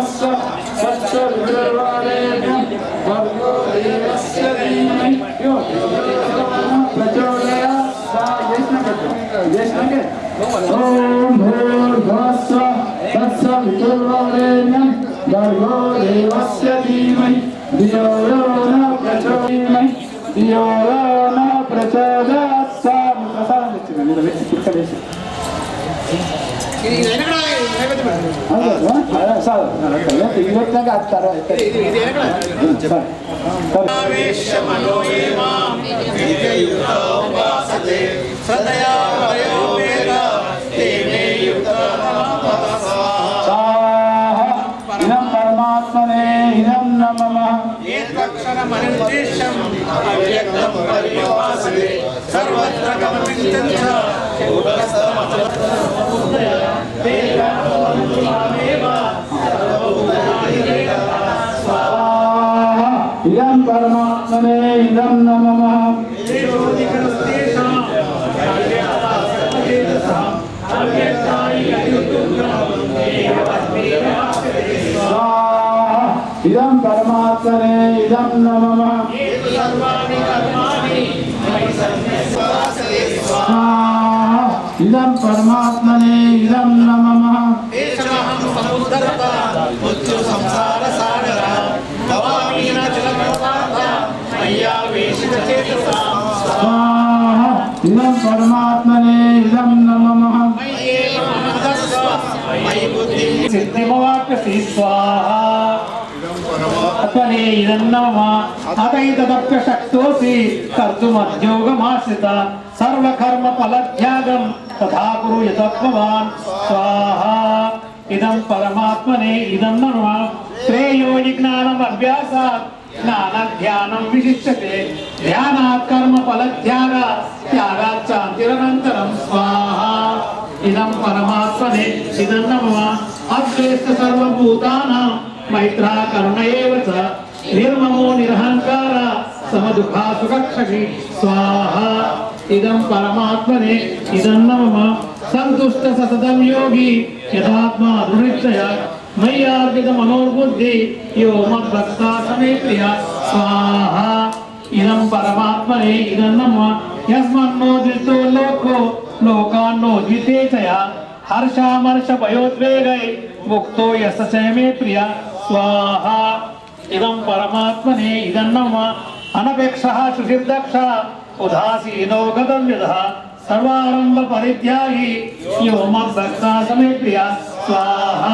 الصح فاستغفر عليهم والله يستعين ओम भूर भस्व तत्सव दुर्वरेण्य भर्गो देवस्य धीमहि धियो यो न प्रचोदयात् धियो यो न प्रचोदयात् सा मुखसा తెచ్చింది మీద వేసి ఇక్కడ వేసి ఇది వెనకడ నైవేద్యం పెట్టు. అదే సార్ ಇವತ್ತಾಗ ಆಗ್ತಾರ ఇది ఇది వెనకడ ఇదం పరమాత్మనే ఇదం నమ ఏతక్షరమనిర్దేశం అవ్యక్తం పర్యవాసతే సర్వత్ర గమనించం చ ఇదం పరమాత్మనే ఇదం నమ ఇదం పరమాత్మనే ఇదం నమ ఇదం పరమాత్మనే భవామీన జలప్రపాత అయ్యావేశిత చేతసా స్వాహ ఇదం పరమాత్మనే ఇదం నమ. మయ్యేవ మనదస్వ మయి బుద్ధి సిద్ధిమవాప్యసి స్వాహ. అపనే ఇదం పరమాత్మనే ఇదం నమ శ్రేయో జ్ఞానం అభ్యాసాత్ జ్ఞాన ధ్యానం విశిష్యతే ధ్యానాత్ కర్మ ఫలత్యాగ త్యాగాత్ శాంతిరనంతరం స్వాహ ఇదం పరమాత్మనే ఇదం నమ అద్వేష్ట సర్వభూతానాం మైత్రా కరుణ ఏవ చ నిర్మమో నిరహంకార సమదుఃఖా సుఖక్షి స్వాహ ఇదం పరమాత్మనే ఇదం నమ సంతుష్ట సతతం యోగి యథాత్మ దృఢిచ్చయ మయ్యార్పిత మనోర్బుద్ధి యో మద్భక్తా సమే ప్రియ స్వాహ ఇదం పరమాత్మనే ఇదం నమ యస్మన్నో దృష్టో లోకో లోకాన్నో ద్వితేచయ హర్షామర్ష భయోద్వేగై ముక్తో యస్ස చయమే ప్రియ స్వాహ ఇదం పరమాత్మనే ఇదం నమ అనపేక్ష సుసిద్ధక్ష ఉదాసీనో గతం విధ సర్వారంభ పరిత్యాగి యో మద్భక్త సమే స్వాహ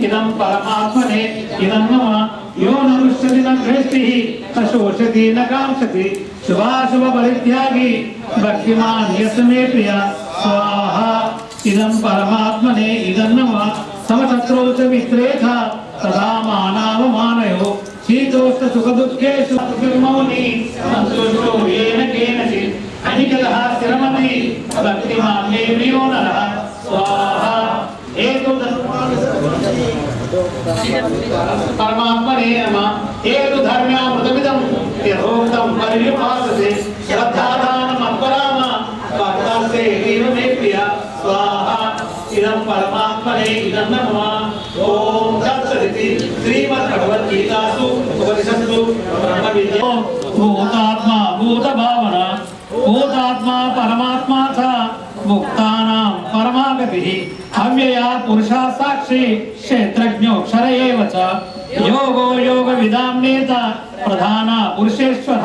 ఇదం పరమాత్మనే ఇదం నమ యో నృష్యతి న ద్వేష్టి న న కాంక్షతి శుభాశుభ పరిత్యాగి భక్తిమాన్ యస్మే ప్రియ స్వాహ ఇదం పరమాత్మనే ఇదం నమ సమశత్రౌ చ మిత్రే చ తదా మానావమానయో శీతోష్ణ సుఖ దుఃఖేషు మౌని సంతుష్టో ఏన కేనచిత్ అనికలః స్థిరమతి భక్తిమాన్ మే ప్రిयो నరః. స్వాహ. ఏతో పరమాత్మనే నమ. ఏదు ధర్మ్యామృతమిదం. యథోక్తం పరివిపాసతే శ్రద్ధాదానం అపరామ భక్తాస్తే మే ప్రియ స్వాహ ఇదం పరమాత్మనే ఇదం నమ ఓం తత్సదితి శ్రీమద్ భగవద్గీతాసు ఉపనిషత్తు బ్రహ్మ విద్య భూతాత్మ భూత భావన భూతాత్మ పరమాత్మా చ ముక్తానాం పరమాగతి అవ్యయా పురుషా సాక్షి క్షేత్రజ్ఞోక్షర ఏవ చ యోగో యోగ విదాం నేత ప్రధాన పురుషేశ్వర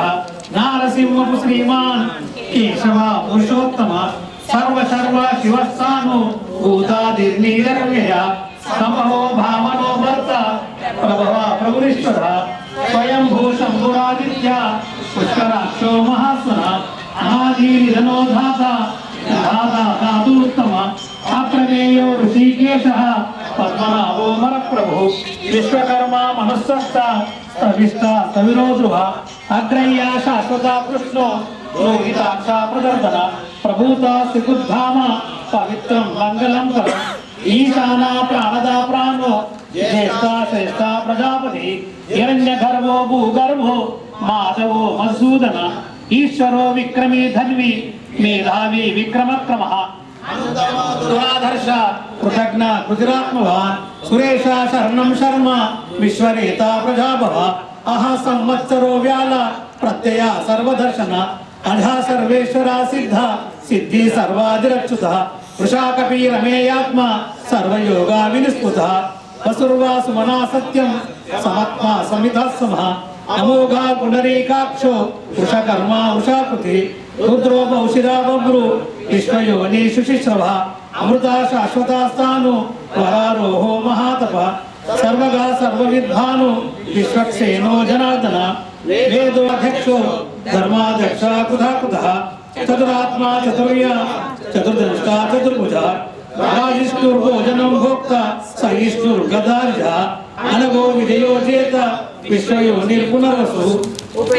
నారసింహపు శ్రీమాన్ కేశవ పురుషోత్తమ సర్వ సర్వ శివస్థాను భూతాదిర్నీరవ్యయ సమహో భావ ప్రభవ ప్రభురీశ్వర స్వయంభూ శంభురాదిత్య పుష్కరాక్షో మహాస్వర ఆదినిధనో ధాత ధాత అప్రమేయో ఋషికేశ పద్మనాభో మర ప్రభు విశ్వకర్మ మనుస్సస్త స్థవిష్ట సవిరోధృహ ధ్రువ అగ్రయ్య శాశ్వత కృష్ణో లోహితాక్ష ప్రదర్శన ప్రభూత శ్రీకుద్ధామ పవిత్రం మంగళం కరం ఈశాన ప్రాణదా ప్రాణో జ్యేష్ఠ శ్రేష్ఠ ప్రజాపతి హిరణ్య గర్భో భూగర్భో మాధవో మధుసూదన ఈశ్వరో విక్రమీ ధన్వి మేధావి విక్రమక్రమ దురాధర్ష కృతజ్ఞ కృతిరాత్మవాన్ సురేష శరణం శర్మ విశ్వరేత ప్రజాభవ అహ సంవత్సరో వ్యాల ప్రత్యయ సర్వదర్శన అధ సర్వేశ్వర సిద్ధ సిద్ధి సర్వాదిరచ్యుత వృషాకపి రమేయాత్మ సర్వయోగా వినిస్పృత వసుర్వాసు మనా సత్యం సమత్మా సమిత సమ అమోఘా పునరీకాక్షో వృషకర్మ ఉషాకృతి రుద్రోప బౌషిరా బభ్రు విశ్వయోని శుశిశ్రవ అమృతాశ శాశ్వతాస్థాను వరారోహో మహాతప సర్వగా సర్వవిద్వాను విశ్వక్సేనో జనార్దన వేదోధ్యక్షో ధర్మాధ్యక్ష కృధా కుధ చతురాత్మా చతుర్య చతుర్దృష్టా చతుర్భుజ రాజిష్ణుర్భోజనం భోక్త సహిష్ణుర్గదార్జ అనగో విజయో చేత విశ్వయో నిర్పునరసు.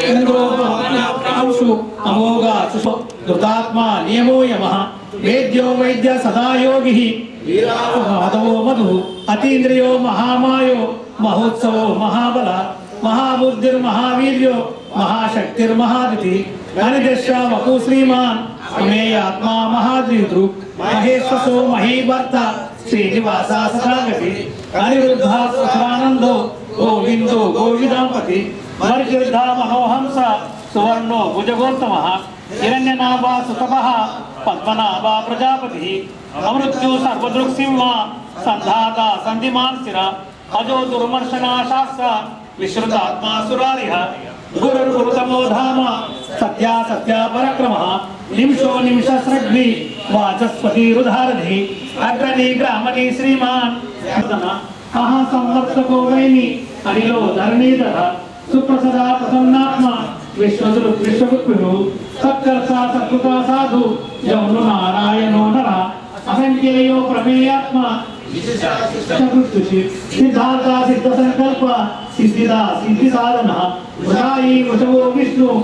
ఇంద్రోంశు అమోఘా సుషో నియమో యమ. వేద్యో వైద్య సదా యోగి మాధవో మధు అతీంద్రియో మహామాయో మహోత్సవో మహాబల మహాబుద్ధిర్మహావీర్యో మహాశక్తిర్మహాదితి. అనిదశ వకు శ్రీమాన్. अमे आत्मा महाद्रिद्रु महेश्वसो महीवर्ता, श्रीनिवासा सदागति, अनिरुद्धा सुखानंदो गोविंदो गोविदापति वर्गिर्धा मनोहंस, सुवर्णो भुजगोत्तमः, हिरण्यनाभा सुतपः, पद्मनाभा प्रजापतिः, अमृत्यो सर्वदृक्सिंहा, सन्धाता सन्धिमानसिरा अजो दुर्मर्शनाशास्त्र विश्रुतात्मा सुरारिः गुरुर्गुरुतमो धाम, सत्या सत्या परक्रमः నిమిషో నిమిష స్రగ్వి వాచస్పతి రుధారధి అగ్రణి గ్రామణి శ్రీమాన్. మహాసంవర్తకో వైని అనిలో ధరణీధర సుప్రసదా ప్రసన్నాత్మ విశ్వసులు విశ్వగుప్తుడు సత్కర్త సత్కృత సాధు జౌను నారాయణో నర. అసంఖ్యేయో ప్రమేయాత్మ సిద్ధార్థ సిద్ధ సంకల్ప సిద్ధిదా సిద్ధి సాధన వృషాయి వృషభో విష్ణు.